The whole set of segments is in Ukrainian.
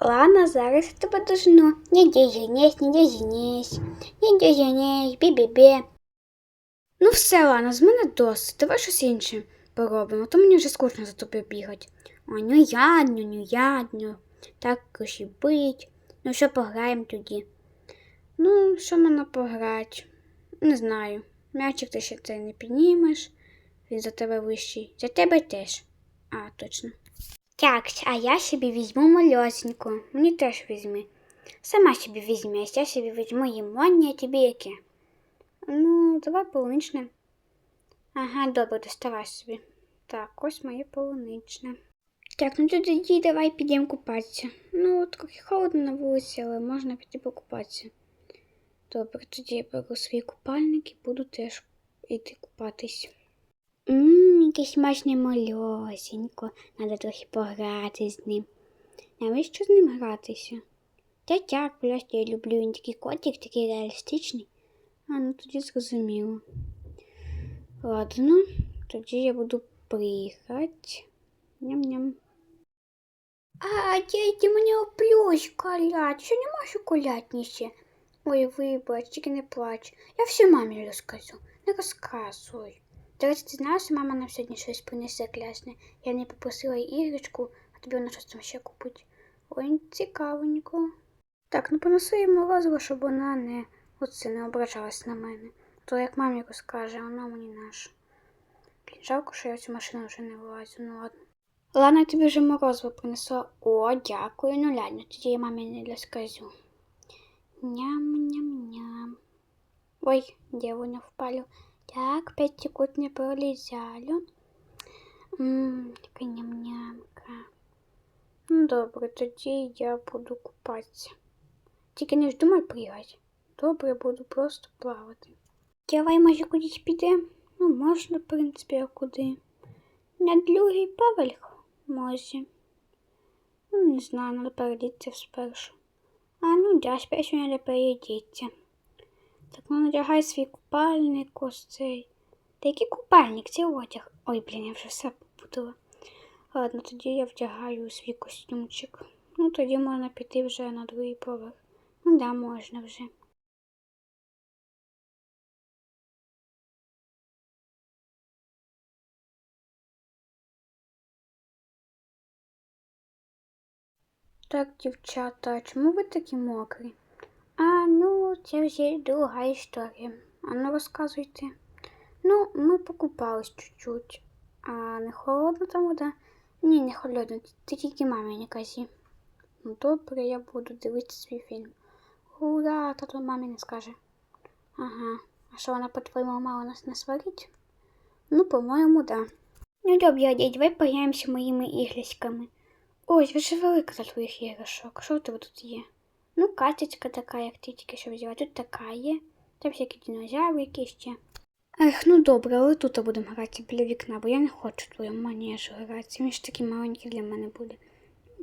Ладно, зараз я тебе дожну. Не дізінесь, не дізінесь, не дізінесь, бі-бі-бі. Ну все, Лана, з мене досить. Давай щось інше поробимо, то мені вже скучно за тобою бігати. О, ну ядно, ну ядно. Так уж і бить. Ну що пограємо тоді? Ну, що мене пограти? Не знаю. М'ячик ти ще цей не піднімеш. Він за тебе вищий. За тебе теж. А, точно. Так, а я собі візьму мальосеньку. Мені теж візьми. Сама собі візьмеш, я собі візьму їмоння, а тобі яке? Ну, давай полуничне. Ага, добре, доставай собі. Так, ось моє полуничне. Так, ну тоді давай підемо купатися. Ну, трохи холодно на вулиці, але можна піти покупатися. Добре, тоді я беру свій купальник і буду теж йти купатись. Ммм, яке смачне мальосенько. Надо трохи пограти з ним. Навіщо з ним гратися? Та просто я люблю він такий котик, такий реалістичний. А ну тоді зрозуміло. Ладно, тоді я буду приїхати. Ням-ням. А, дядя, мене оплюшкалять. Що нема шоколадніше? Ой, вибач, тільки не плач. Я все мамі розкажу. Не розказуй. До речі, ти знала, що мама нам сьогодні щось принесе клясне. Я не попросила їй іграшку, а тобі вона щось там ще купить. Ой, цікавенько. Так, ну понеси їй морозиво, щоб вона не оце не ображалась на мене. То як мамі розкаже, вона мені наша. Жалко, що я в цю машину вже не влазю, ну ладно. Ладно, я тобі вже морозиво принесла. О, дякую, ну ладно, тоді я мамі не розкажу. Ням-ням-ням. Ой, где воно впало? Так, пять секунд не пролізало. Ммм, така ням-нямка. Ну, добре, тоді я буду купатися. Тільки не вздумай пригати. Добре, буду просто плавати. Давай, може, кудись підемо? Ну, можна, в принципі, а куди? На другий поверх, може. Ну, не знаю, треба перейдіться спершу. А ну да, спершу треба перейдіться. Так, ну надягай свій купальник ось цей. Та який купальник? Це одяг. Ой, блін, я вже все попутала. Ладно, тоді я вдягаю свій костюмчик. Ну, тоді можна піти вже на другий поверх. Ну да, можна вже. Так, дівчата, чому ви такі мокрі? Це вже друга історія. А ну розказуйте. Ну, ми покупались чуть-чуть. А не холодно там вода? Ні, не холодно, ти тільки мамі не кажи. Ну, добре, я буду дивитися свій фільм. Ура, тато мамі не скаже. Ага. А що вона, по-твоєму, мала нас не сварить? Ну, по-моєму, да. Ну, добре, давай пограємося моїми іграшками. Ой, вже велика за твоїх іграшок. Що у тебе тут є? Ну, карточка така, як ти тільки що взяла. Тут така є. Там всякі динозаврики ще. Ех, ну добре, але тут будемо грати біля вікна, бо я не хочу твоєму манежу гратися. Він ж такий маленький для мене буде.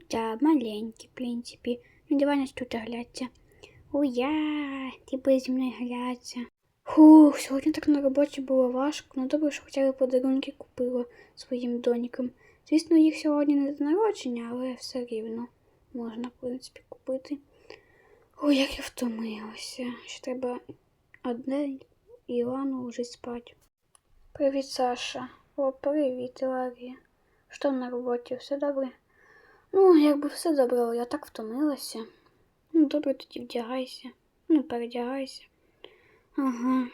Та, маленький, в принципі. Ну, давай нас тут граться. Уя, ти будеш зі мною гратися. Фух, сьогодні так на роботі було важко, ну добре, що хоча б подарунки купила своїм донькам. Звісно, їх сьогодні не до народження, але все рівно можна, в принципі, купити. Ой, як я втомилася. Ще треба одне і рано вже спати. Привіт, Саша. О, привіт, Іларія. Що на роботі? Все добре? Ну, якби все добре, я так втомилася. Ну, добре, тоді вдягайся. Ну, передягайся. Ага.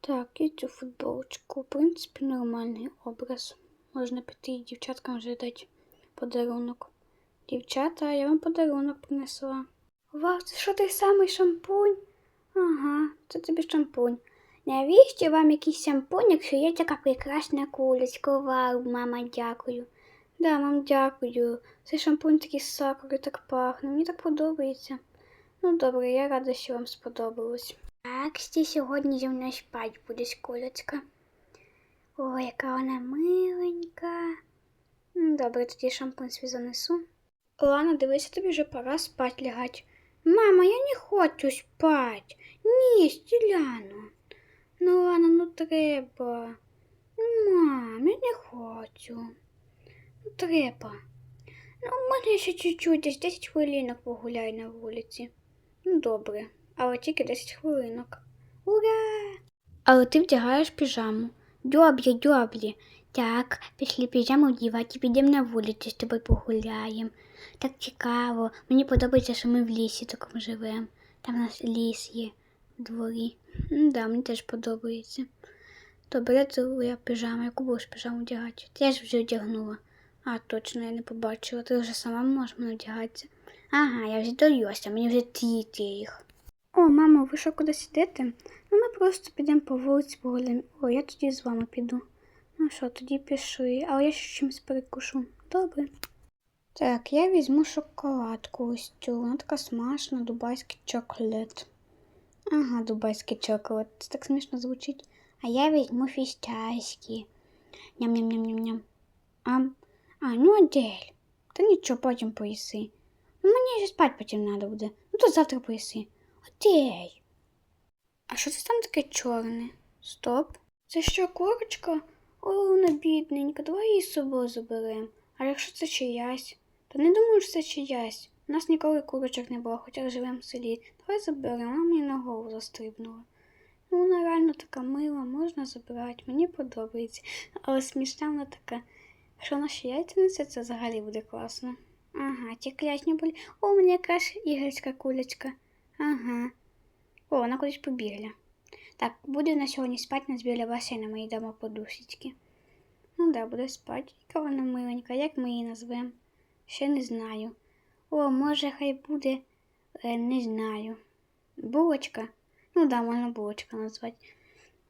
Так, і цю футболочку. В принципі, нормальний образ. Можна піти і дівчаткам вже дати подарунок. Дівчата, я вам подарунок принесла. Вау, це що той самий шампунь? Ага, це тобі шампунь. Навіщо вам якийсь шампунь, якщо є така прекрасна кулечка? Вау, мама, дякую. Да, мам, дякую. Цей шампунь такий з сакурою так пахне. Мені так подобається. Ну добре, я рада, що вам сподобалось. Так, ти сьогодні зі мною спать будеш, кулечка. Ой, яка вона миленька. Ну, Добре, тоді шампунь свій занесу. Лана, дивися, тобі вже пора спать лягать. Мама, я не хочу спать. Ні, стіляну. Ну, Лана, ну треба. Мам, я не хочу. Ну, треба. Ну, можна ще чуть-чуть, десь 10 хвилинок погуляй на вулиці. Ну, добре, але тільки 10 хвилинок. Ура! Але ти вдягаєш піжаму. Добре, добре. Так, після піжами вдівати, підемо на вулицю з тобою погуляємо. Так цікаво. Мені подобається, що ми в лісі такому живемо. Там у нас ліс є в дворі. Ну, да, мені теж подобається. Добре, це я піжаму, яку будеш піжаму вдягати? Ти ж вже одягнула. А, точно, я не побачила. Ти вже сама можеш мене вдягатися. Ага, я вже доюся, мені вже тіти їх. О, мамо, ви що кудись йдете? Ну, ми просто підемо по вулиці погуляємо. О, я тоді з вами піду. Ну що, тоді пішли, але я ще чимось перекушу. Добре. Так, я візьму шоколадку ось цю. Вона така смачна, дубайський чоколад. Ага, дубайський чоколад. Це так смішно звучить. А я візьму фістайський. Ням-ням-ням-ням-ням. А, а, ну Адель. Та нічого, потім поїси. Ну, мені ще спати потім треба буде. Ну то завтра поїси. Адель. А що це там таке чорне? Стоп. Це що, курочка? О, вона бідненька, давай її з собою заберемо. А якщо це чиясь? Та не думаю, що це чиясь. У нас ніколи курочок не було, хоча живемо в селі. Давай заберемо, вона мені на голову застрибнула. Ну, вона реально така мила, можна забирати, мені подобається. Але смішна вона така. Якщо вона ще яйця несе, це взагалі буде класно. Ага, ті клячні були. О, у мене якась ігрська кулечка. Ага. О, вона кудись побігла. Так, буде на сьогодні спати нас біля басейна, ми йдемо подушечки. Ну да, буде спати. Яка вона миленька, як ми її назвемо? Ще не знаю. О, може, хай буде, е, не знаю. Булочка? Ну да, можна булочка назвати.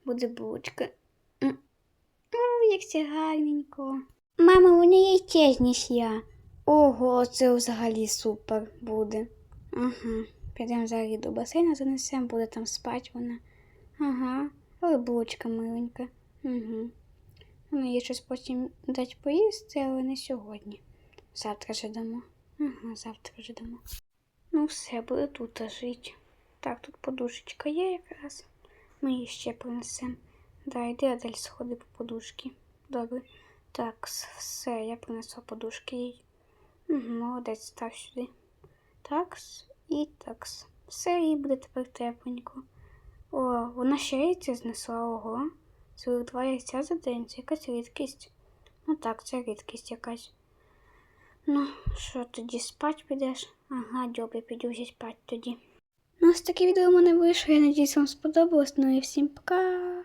Буде булочка. О, як це гарненько. Мама, у неї теж ніж я. Ого, це взагалі супер буде. Ага. Підемо зараз до басейну занесемо, буде там спати вона. Ага, але миленька. Угу. Ну, їй щось потім дати поїсти, але не сьогодні. Завтра же дамо. Ага, завтра же дамо. Ну, все, буде тут жити. Так, тут подушечка є якраз. Ми її ще принесемо. Да, йди Адель сходи по подушки. Добре. Так, все, я принесла подушки їй. Угу, молодець, став сюди. Такс і такс. Все, їй буде тепер тепленько. О, вона ще яйця знесла, ого. Цілих два яйця за день, це якась рідкість. Ну так, це рідкість якась. Ну, що тоді спать підеш? Ага, добре, піду зі спать тоді. Ну, ось таке відео в мене вийшло. Я надіюсь, вам сподобалось. Ну і всім пока.